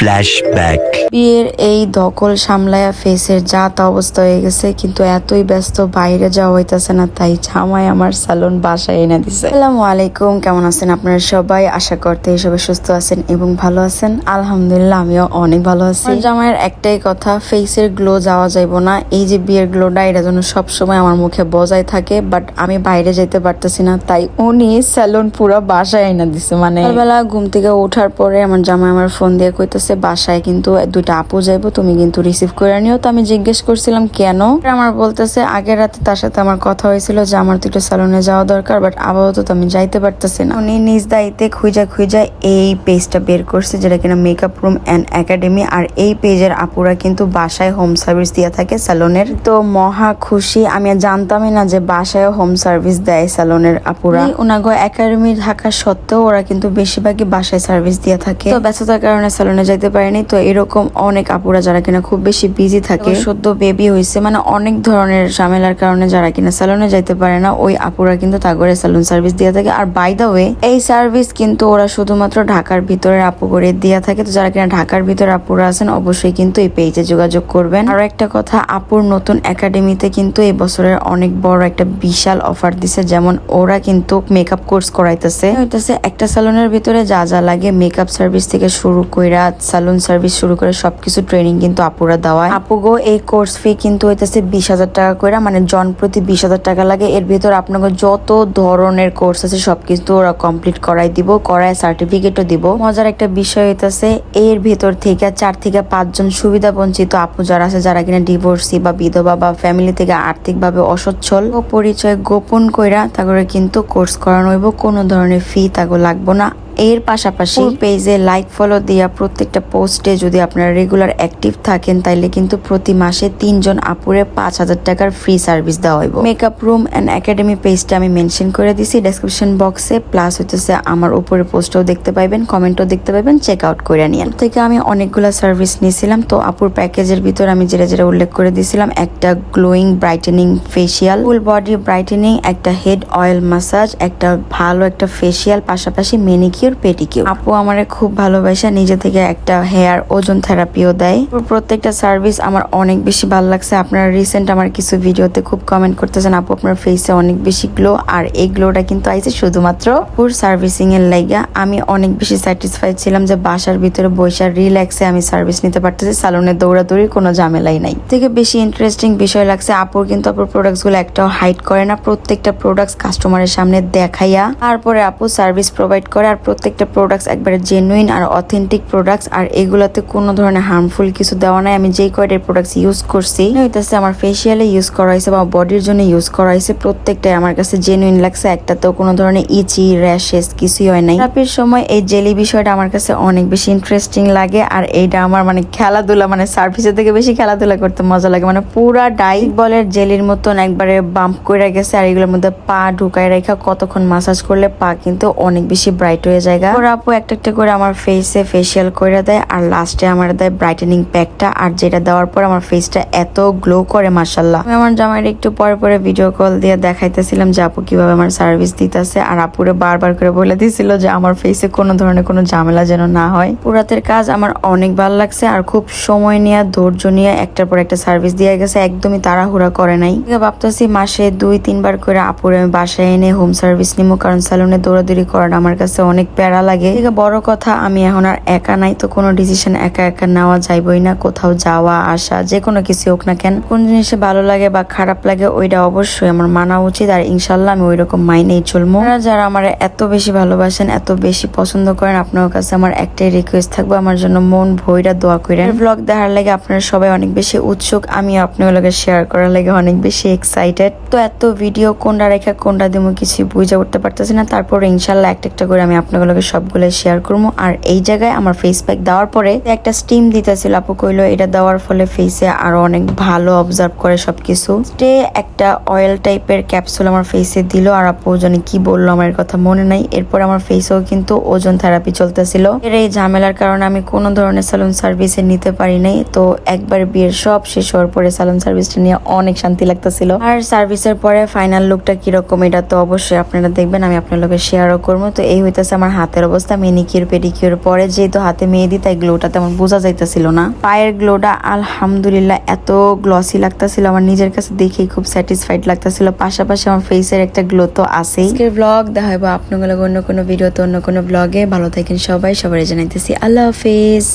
Flashback. বিয়ের এই দখল সামলায়া ফেসের যা তা অবস্থা হয়ে গেছে কিন্তু এতই ব্যস্ত বাইরে যাওয়া হইতাছে না তাই জামাই আমার সালন বাসায় এনে দিছে। আসসালামু আলাইকুম কেমন আছেন আপনারা সবাই? আশা করতে সবাই সুস্থ আছেন এবং ভালো আছেন। আলহামদুলিল্লাহ আমিও অনেক ভালো আছি। জামাইয়ের একটাই কথা ফেসের গ্লো যাওয়া যাইব না। এই যে বিয়ের গ্লোটা এটা যেন সবসময় আমার মুখে বজায় থাকে বাট আমি বাইরে যেতে পারতেছি না তাই উনি স্যালুন পুরো বাসায় এনে দিছে। মানে বেলা ঘুম থেকে ওঠার পরে আমার জামাই আমার ফোন দিয়ে কইতেছে বাসায় কিন্তু দুইটা আপু যাইবো তুমি কিন্তু রিসিভ করে নিও। তো আমি জিজ্ঞেস করছিলাম কেন? আমার বলতেছে আগের রাতে তার সাথে আমার কথা হয়েছিল যে আমার তো একটু স্যালুনে যাওয়া দরকার বাট আপাতত তো আমি যাইতে পারতেছি না। উনি নিজ দায়িত্বে খুঁজা খুঁজা এই পেজটা বের করছে যেটা কিনা মেকআপ রুম অ্যান্ড একাডেমি আর এই পেজের আপুরা কিন্তু বাসায় হোম সার্ভিস দিয়ে থাকে স্যালুনের তো মহা খুশি আমি আর জানতামই না যে বাসায় হোম সার্ভিস দেয় স্যালুনের আপুরা। উনাগো একাডেমি থাকা সত্ত্বেও ওরা কিন্তু বেশিরভাগই বাসায় সার্ভিস দিয়ে থাকে। তো ব্যস্ততার কারণে স্যালুনে যাইতে পারেনি। তো এরকম অনেক আপুরা যারা কিনা খুব বেশি বিজি থাকে। সদ্য বেবি হয়েছে মানে অনেক ধরনের ঝামেলার কারণে যারা কিনা স্যালুনে যাইতে পারে না, ওই আপুরা কিন্তু তাগরে স্যালুন সার্ভিস দিয়ে থাকে। আর বাই দা ওয়ে এই সার্ভিস কিন্তু ওরা শুধুমাত্র ঢাকার ভিতরে আপু করে দিয়ে থাকে। তো যারা কিনা ঢাকার ভিতরে আপুরা আছেন, অবশ্যই কিন্তু এই পেজে যোগাযোগ করবেন। আর একটা কথা, আপুর নতুন একাডেমিতে কিন্তু এই বছরের অনেক বড় একটা বিশাল অফার দিছে, যেমন ওরা কিন্তু মেকআপ কোর্স করাইতেছে। একটা স্যালুনের ভিতরে যা যা লাগে মেকআপ সার্ভিস থেকে শুরু কইরা স্যালুন সার্ভিস শুরু করে সবকিছু ট্রেনিং কিন্তু আপুরা দেওয়ায়। আপুগো এই কোর্স ফি কিন্তু হইতেছে বিশ হাজার টাকা কইরা মানে জন প্রতি বিশ হাজার টাকা লাগে। এর ভিতর আপনাকে যত ধরনের কোর্স আছে সবকিছু ওরা কমপ্লিট করাই দিব, করায় সার্টিফিকেটও দিব। মজার একটা বিষয় হইতেছে, এর ভিতর থেকে চার থেকে পাঁচজন সুবিধা বঞ্চিত আপু যারা আছে, যারা কিনা ডিভোর্সি বা বিধবা বা ফ্যামিলি থেকে আর্থিকভাবে অসচ্ছল, ও পরিচয় গোপন কইরা তারপরে কিন্তু কোর্স করানো হইব। কোনো ধরনের ফি তাগো লাগবো না। এর পাশাপাশি পেজে লাইক ফলো দিয়া প্রত্যেকটা পোস্টে যদি আপনারা রেগুলার অ্যাক্টিভ থাকেন, তাইলে কিন্তু প্রতি মাসে তিনজন আপুরে পাঁচ হাজার টাকার ফ্রি সার্ভিস দেওয়া হইব। মেকআপ রুম অ্যান্ড একাডেমি পেজটা আমি মেনশন করে দিছি ডেসক্রিপশন বক্সে প্লাস হইতেছে আমার উপরে পোস্টও দেখতে পাইবেন কমেন্টও দেখতে পাইবেন চেক আউট করে নিয়েন। থেকে আমি অনেকগুলো সার্ভিস নিয়েছিলাম, তো আপুর প্যাকেজের ভিতর আমি যেটা যেটা উল্লেখ করে দিয়েছিলাম একটা glowing brightening facial full body brightening একটা হেড অয়েল মাসাজ একটা ভালো একটা ফেসিয়াল পাশাপাশি মেনিকিউর পেডিকিউর আপু আমারে খুব ভালোবাসা, নিজে থেকে একটা হেয়ার ওজন থেরাপিও দেয়। প্রত্যেকটা সার্ভিস আমার অনেক বেশি ভালো লাগছে। আপনারা রিসেন্ট আমার কিছু ভিডিওতে খুব কমেন্ট করতেছেন, আপু আপনার ফেসে অনেক বেশি গ্লো আর এই গ্লোটা কিন্তু আইছে শুধুমাত্র পুর সার্ভিসিং এর লাইগা আমি অনেক বেশি স্যাটিসফাইড ছিলাম যে বাসার ভিতরে বৈশার রিল্যাক্সে আমি সার্ভিস নিতে পারতেছি সালনে দৌড়াদৌড়ি কোনো ঝামেলাই নাই। থেকে বেশি ইন্টারেস্টিং বিষয় লাগছে, আপুর কিন্তু আপুর প্রোডাক্টসগুলো একটাও হাইড করে না, প্রত্যেকটা প্রোডাক্টস কাস্টমারের সামনে দেখাইয়া, তারপরে আপু সার্ভিস প্রোভাইড করে, আর প্রত্যেকটা প্রোডাক্টস একবারে জেনুইন আর অথেন্টিক প্রোডাক্টস আর এগুলোতে কোনো ধরনের হার্মফুল কিছু দেওয়া নাই। আমি যেই কয়টার প্রোডাক্টস ইউজ করছি হইতেছে আমার ফেসিয়ালে ইউজ করা হয়েছে বা বডির জন্য ইউজ করা হয়েছে প্রত্যেকটাই আমার কাছে জেনুইন লাগছে। একটাতেও কোনো ধরনের ইচি র্যাশেস কিছুই হয় নাই। থেরাপির সময় এই জেলি বিষয়টা আমার কাছে অনেক বেশি ইন্টারেস্টিং লাগে, আর এইটা আমার মানে খেলাধুলা মানে সার্ভিসের থেকে বেশি খেলাধুলা করতে মজা লাগে। মানে পুরা ডাই বলের জেলির মতন একবারে বাম্প করে গেছে, আর এগুলোর মধ্যে পা ঢুকায় রেখা কতক্ষণ মাসাজ করলে পা কিন্তু অনেক বেশি ব্রাইট হয়ে যায়। ওরা আপু একটা একটা করে আমার ফেসে ফেসিয়াল করে দেয়, আর লাস্টে আমার দেয় ব্রাইটেনিং প্যাকটা আর যেটা দেওয়ার পর আমার ফেসটা এত গ্লো করে মাসাল্লাহ আমি আমার জামাইয়ের একটু পরে পরে ভিডিও কল দিয়ে দেখাইতেছিলাম যে আপু কীভাবে আমার সার্ভিস দিতেছে, আর আপুরে বারবার করে বলে দিছিল যে আমার ফেসে কোনো ধরনের কোনো ঝামেলা যেন না হয়। পুরাতের কাজ আমার অনেক ভালো লাগছে, আর খুব সময় নিয়ে, ধৈর্য নিয়ে একটার পর একটা সার্ভিস দিয়ে গেছে, একদমই তাড়াহুড়া করে নাই। ভাবতেছি মাসে দুই, তিনবার করে আপুরে আমি বাসায় এনে হোম সার্ভিস নিবো কারণ স্যালুনে দৌড়াদৌড়ি করাটা আমার কাছে অনেক প্যারা লাগে। বড় কথা, আমি এখন আর একা নাই, তো কোনো ডিসিশন একা একা নেওয়া যাইবই না। কোথাও যাওয়া, আসা, যে কোনো কিছু হোক না কেন। কোন জিনিসে ভালো লাগে বা খারাপ লাগে, ওইটা অবশ্যই আমার মানা উচিত। আর ইনশাল্লাহ আমি ওই রকম মাইনেই চলবো। যারা আমার এত বেশি ভালোবাসেন, এত বেশি পছন্দ করেন, আপনার কাছে আমার একটাই রিকোয়েস্ট থাকব, আমার জন্য মন ভইরা দোয়া করেন। ব্লগ দেখার লাগে আপনারা সবাই অনেক বেশি উৎসুক আমি আপনার লগে শেয়ার করার লাগে অনেক বেশি এক্সাইটেড তো এত ভিডিও কোনটা রেখা কোনটা দিব কিছু বুঝে উঠতে পারতেছি না। তারপর ইনশাল্লাহ একটা একটা করে আমি আপনার লগে সবগুলো শেয়ার করব আর এই জায়গায় আমার ফেস প্যাক দেওয়ার পরে একটা স্টিম দিতেছিল, আপু কইলো এটা দেওয়ার ফলে ফেসে আরও অনেক ভালো অবজার্ভ করে সবকিছু। স্টে একটা অয়েল টাইপের ক্যাপসুল আমার ফেসে দিল, আর আপু জানি কি বলল আমার কথা মনে নাই। এরপর আমার ফেসেও কিন্তু ওজন থেরাপি চলতেছিল। এর এই ঝামেলার কারণে আমি কোনো ধরনের সালুন সার্ভিসে নিতে পারি নাই। তো একবার বিয়ের সব শেষ হওয়ার পরে সালুন সার্ভিসটা নিয়ে অনেক শান্তি লাগতেছিল। আর সার্ভিসের পরে ফাইনাল লুকটা কীরকম, এটা তো অবশ্যই আপনারা দেখবেন, আমি আপনার লোকের শেয়ারও করব তো এই হইতেছে আমার হাতের অবস্থা মেনিকিউর পেডিকিউর পরে যেহেতু হাতে মেহেদি, তাই গ্লোটা তেমন বোঝা যাইতেছিল না। পায়ের গ্লোটা আলহামদুলিল্লাহ এত গ্লসি লাগতেছিল, আমার নিজের কাছে দেখেই খুব স্যাটিসফাইড লাগতেছিল। পাশাপাশি আমার ফেসের একটা গ্লো তো আছেই। আজকের ব্লগ দেখা হবে আপনাগুলো অন্য কোনো ভিডিও তো, অন্য কোনো ব্লগে ভালো থাকেন সবাই সবাই জানাইতেছি আল্লাহ হাফিজ।